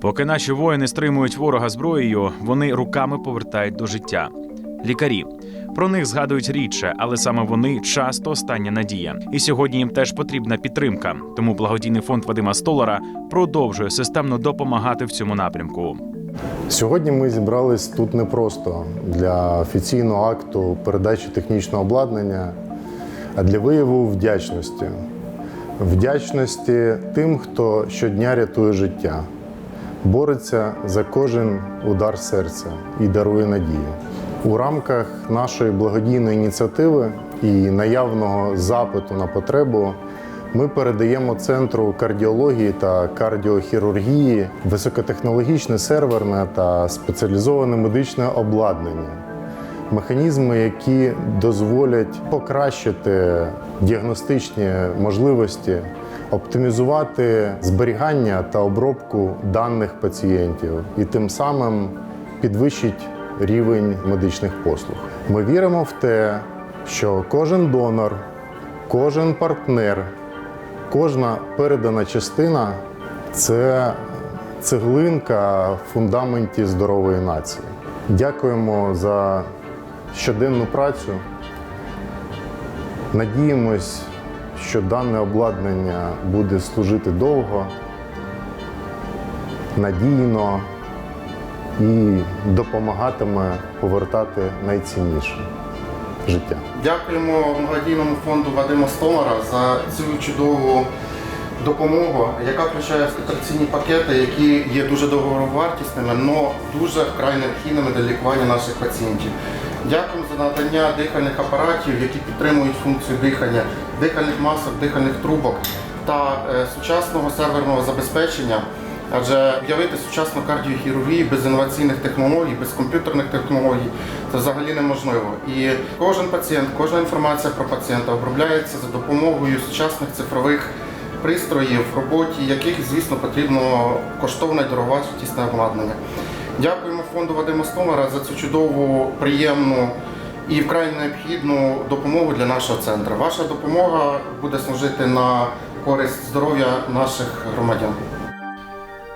Поки наші воїни стримують ворога зброєю, вони руками повертають до життя. Лікарі про них згадують рідше, але саме вони часто остання надія. І сьогодні їм теж потрібна підтримка. Тому благодійний фонд Вадима Столара продовжує системно допомагати в цьому напрямку. Сьогодні ми зібрались тут не просто для офіційного акту передачі технічного обладнання, а для вияву вдячності. Вдячності тим, хто щодня рятує життя, бореться за кожен удар серця і дарує надію. У рамках нашої благодійної ініціативи і наявного запиту на потребу ми передаємо центру кардіології та кардіохірургії високотехнологічне серверне та спеціалізоване медичне обладнання. Механізми, які дозволять покращити діагностичні можливості, оптимізувати зберігання та обробку даних пацієнтів і тим самим підвищить рівень медичних послуг. Ми віримо в те, що кожен донор, кожен партнер, кожна передана частина це цеглинка в фундаменті здорової нації. Дякуємо за щоденну працю. Надіємось, що дане обладнання буде служити довго, надійно і допомагатиме повертати найцінніше життя. Дякуємо благодійному фонду Вадима Стомара за цю чудову допомогу, яка включає операційні пакети, які є дуже дороговартісними, але дуже вкрай необхідними для лікування наших пацієнтів. Дякуємо за надання дихальних апаратів, які підтримують функцію дихання, дихальних масок, дихальних трубок та е, сучасного серверного забезпечення. Адже уявити сучасну кардіохірургію без інноваційних технологій, без комп'ютерних технологій це взагалі неможливо. І кожен пацієнт, кожна інформація про пацієнта обробляється за допомогою сучасних цифрових пристроїв, в роботі яких, звісно, потрібно коштовне дороговартісне обладнання. Дякуємо фонду Вадима Стомара за цю чудову, приємну і вкрай необхідну допомогу для нашого центру. Ваша допомога буде служити на користь здоров'я наших громадян.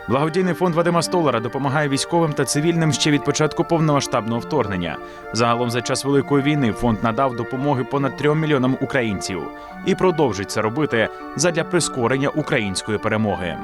Благодійний фонд Вадима Столара допомагає військовим та цивільним ще від початку повномасштабного вторгнення. Загалом за час великої війни фонд надав допомоги понад трьом мільйонам українців і продовжить це робити задля прискорення української перемоги.